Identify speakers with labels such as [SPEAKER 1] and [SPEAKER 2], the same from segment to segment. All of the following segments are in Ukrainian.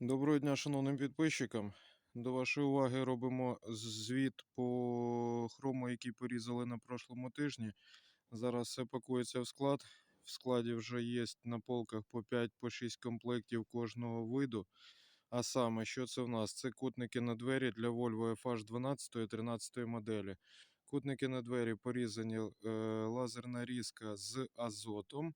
[SPEAKER 1] Доброго дня, шановним підписчикам. До вашої уваги робимо звіт по хрому, який порізали на прошлому тижні. Зараз все пакується в склад. В складі вже є на полках по 5-6 комплектів кожного виду. А саме, що це в нас? Це кутники на двері для Volvo FH12 13 моделі. Кутники на двері порізані е, лазерна різка з азотом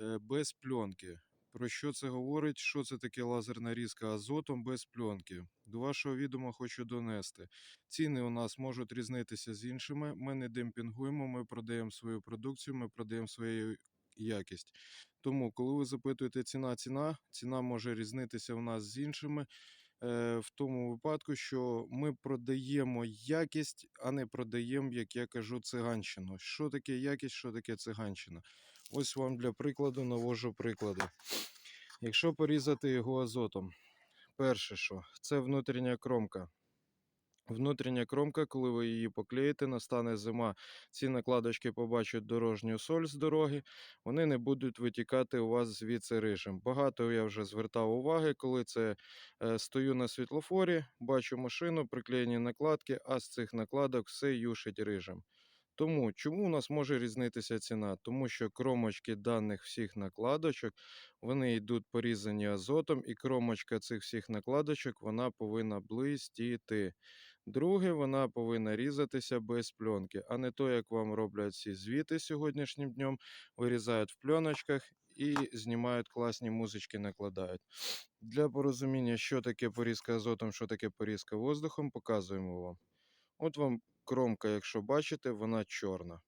[SPEAKER 1] е, без пленки. Про що це говорить? Що це таке лазерна різка азотом без пленки? До вашого відома хочу донести. Ціни у нас можуть різнитися з іншими. Ми не демпінгуємо, ми продаємо свою продукцію, ми продаємо свою якість. Тому, коли ви запитуєте ціна, ціна, ціна може різнитися у нас з іншими. е, В тому випадку, що ми продаємо якість, а не продаємо, як я кажу, циганщину. Що таке якість, що таке циганщина? Ось вам для прикладу навожу приклади. Якщо порізати його азотом, перше, що це внутрішня кромка. Внутрішня кромка, коли ви її поклеїте, настане зима, ці накладочки побачать дорожню соль з дороги, вони не будуть витікати у вас звідси рижем. Багато я вже звертав уваги, коли це е, стою на світлофорі, бачу машину, приклеєні накладки, а з цих накладок все юшить рижем. Тому чому у нас може різнитися ціна? Тому що кромочки даних всіх накладочок вони йдуть порізані азотом, і кромочка цих всіх накладочок вона повинна блистіти. Друге, вона повинна різатися без пленки, а не то, як вам роблять ці звіти сьогоднішнім днем, вирізають в пленочках і знімають класні музички, накладають. Для порозуміння, що таке порізка азотом, що таке порізка воздухом, показуємо вам. От вам кромка, якщо бачите, вона чорна.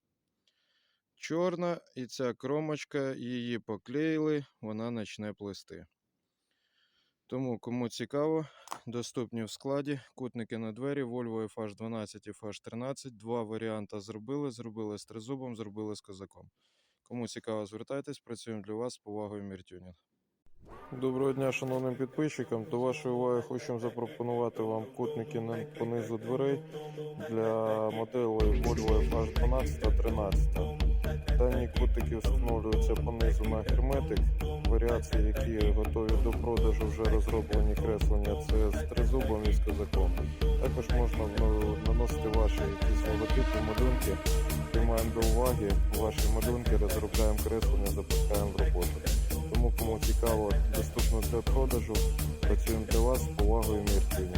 [SPEAKER 1] Чорна, і ця кромочка, її поклеїли, вона почне плести. Тому, кому цікаво, доступні в складі. Кутники на двері, Volvo FH12 і FH13. Два варіанти зробили. Зробили з тризубом, зробили з козаком. Кому цікаво, звертайтесь, працюємо для вас з повагою Міртюнінг. Доброго дня, шановним підписчикам. До вашої уваги хочемо запропонувати вам кутники на понизу дверей для моделей Volvo FH12 та 13. Дані кутики встановлюються понизу на герметик. Варіації, які готові до продажу, вже розроблені креслення. Це з тризубом і з козаком. Також можна наносити ваші якісь логотипи, малюнки. Приймаємо до уваги ваші малюнки, розробляємо креслення, запускаємо в роботу. Тому кому цікаво, доступно для продажу, працюємо для вас з повагою міркою.